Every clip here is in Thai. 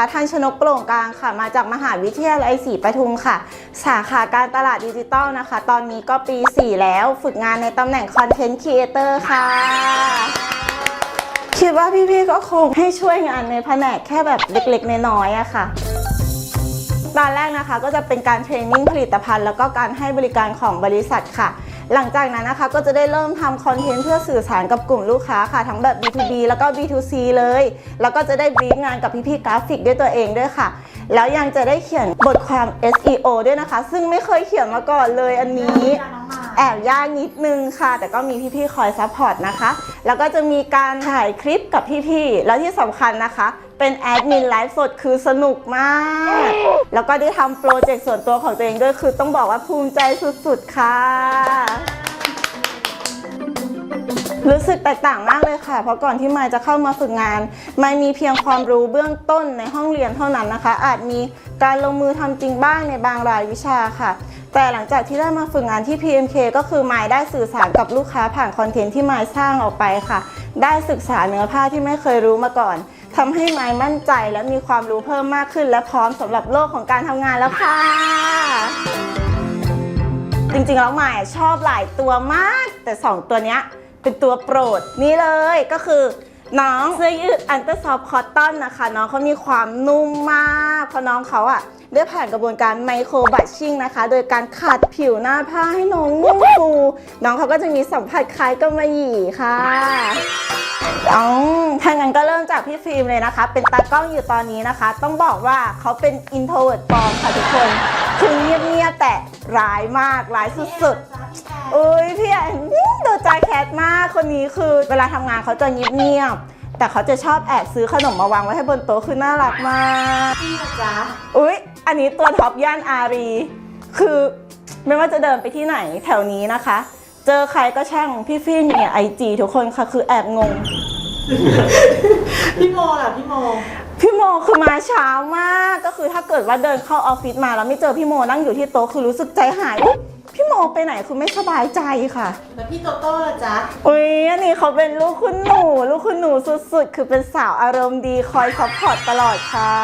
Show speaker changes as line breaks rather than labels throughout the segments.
นะคะทันชนกโปร่งกลางค่ะ มาจากมหาวิทยาลัยศรีปทุมค่ะ สาขาการตลาดดิจิตอลนะคะ ตอนนี้ก็ปี 4 แล้วฝึกงานในตำแหน่งคอนเทนต์ครีเอเตอร์ค่ะ คิดว่าพี่ๆก็คงให้ช่วยงานในแผนกแค่แบบเล็กๆ น้อยๆอะค่ะ ตอนแรกนะคะก็จะเป็นการเทรนนิ่งผลิตภัณฑ์ แล้วก็การให้บริการของบริษัทค่ะ หลังจากนั้นนะคะก็จะได้เริ่มทำคอนเทนต์เพื่อสื่อสารกับกลุ่มลูกค้าค่ะทั้งแบบ B2B แล้วก็ B2C เลย แล้วก็จะได้บรีฟงานกับพี่ๆกราฟิกด้วยตัวเองด้วยค่ะ แล้วยังจะได้เขียนบทความ SEO ด้วยนะคะ ซึ่งไม่เคยเขียนมาก่อนเลยอันนี้ แอบยากนิดนึงค่ะ แต่ก็มีพี่ๆคอยซัพพอร์ตนะคะ แล้วก็จะมีการถ่ายคลิปกับพี่ๆ แล้วที่สำคัญนะคะ เป็นแอดมินไลฟ์สดคือสนุกมาก แล้วก็ได้ทำโปรเจกต์ส่วนตัวของตัวเองด้วยคือต้องบอกว่าภูมิใจสุดๆค่ะ รู้สึกแตกต่างมากเลยค่ะ เพราะก่อนที่มายจะเข้ามาฝึกงานมายมีเพียงความรู้เบื้องต้นในห้องเรียนเท่านั้นนะคะ อาจมีการลงมือทำจริงบ้างในบางรายวิชาค่ะ แต่หลังจากที่ได้มาฝึกงานที่ PMK ก็คือมายได้สื่อสารกับลูกค้าผ่านคอนเทนต์ที่มายสร้างออกไปค่ะ ได้ศึกษาเนื้อผ้าที่ไม่เคยรู้มาก่อนทำให้มายมั่นใจและมีความรู้เพิ่มมากขึ้น และพร้อมสำหรับโลกของการทำงานแล้วค่ะจริงๆแล้วหมายชอบหลายตัวมาก แต่ 2 ตัวเนี้ย เป็นตัวโปรดนี่เลยก็คือน้องเสื้อยืดอันเตอร์ซอฟคอตตอนนะคะ น้องเขามีความนุ่มมากเพราะน้องเขาอะได้ผ่านกระบวนการไมโครบัชชิ่งนะคะ โดยการขัดผิวหน้าผ้าให้น้องนุ่มฟูน้องเขาก็จะมีสัมผัสคล้ายกับมะหยี่ค่ะอ๋อถ้างั้นก็เริ่มจากพี่ฟิล์มเลยนะคะ เป็นตากล้องอยู่ตอนนี้นะคะ ต้องบอกว่าเขาเป็นอินโทรเวิร์ดปลอมค่ะทุกคน คือเงียบๆแต่ร้ายมากร้ายสุดๆ อุ้ยพี่แอนดูใจแคทมากคนนี้คือ เวลาทำงานเขาจะเงียบๆแต่เขาจะชอบแอบซื้อขนมมาวางไว้ให้บนโต๊ะคือน่ารักมาก
พี่นะจ๊ะ
อุ้ยอันนี้ตัวท็อปย่านอารี คือไม่ว่าจะเดินไปที่ไหนแถวนี้นะคะ เจอใครก็ช่างพี่ฟิล์มเนี่ยไอจีทุกคนค่ะคือแอบงง
พี่โมล่ะพี่โม
พี่โมคือมาเช้ามาก ก็คือถ้าเกิดว่าเดินเข้าออฟฟิศมาแล้วไม่เจอพี่โมนั่งอยู่ที่โต๊ะคือรู้สึกใจหายอุ๊ย พี่โมไปไหนคือไม่สบายใจค่ะ
แล้วพี่โตโต้ล่ะจ๊ะ
อุ้ยอันนี้เขาเป็นลูกคุณหนู ลูกคุณหนูสุดๆ คือเป็นสาวอารมณ์ดีคอยซัพพอร์ตตลอดค่ะ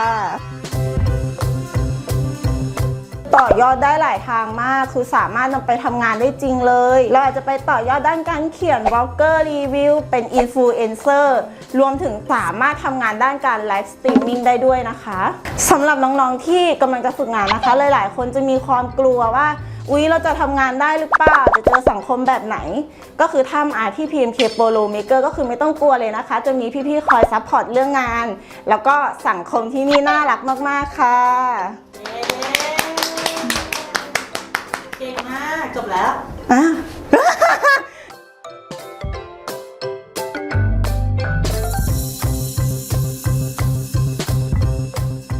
ต่อยอดได้หลายทางมาก คือสามารถนำไปทำงานได้จริงเลย เราอาจจะไปต่อยอดด้านการเขียนบล็อกเกอร์รีวิว เป็นอินฟลูเอนเซอร์ รวมถึงสามารถทำงานด้านการไลฟ์สตรีมมิ่งได้ด้วยนะคะสำหรับน้องๆที่กำลังจะฝึกงานนะคะ หลายๆ คนจะมีความกลัวว่า อุ๊ย เราจะทำงานได้หรือเปล่า จะเจอสังคมแบบไหน ก็คือถ้ามาที่ PMK Polo Maker ก็คือไม่ต้องกลัวเลยนะคะ จะมีพี่ๆ คอยซัพพอร์ตเรื่องงาน แล้วก็สังคมที่นี่น่ารักมากๆ ค่ะ
เย้เก่งมาก จบแล้ว
อะ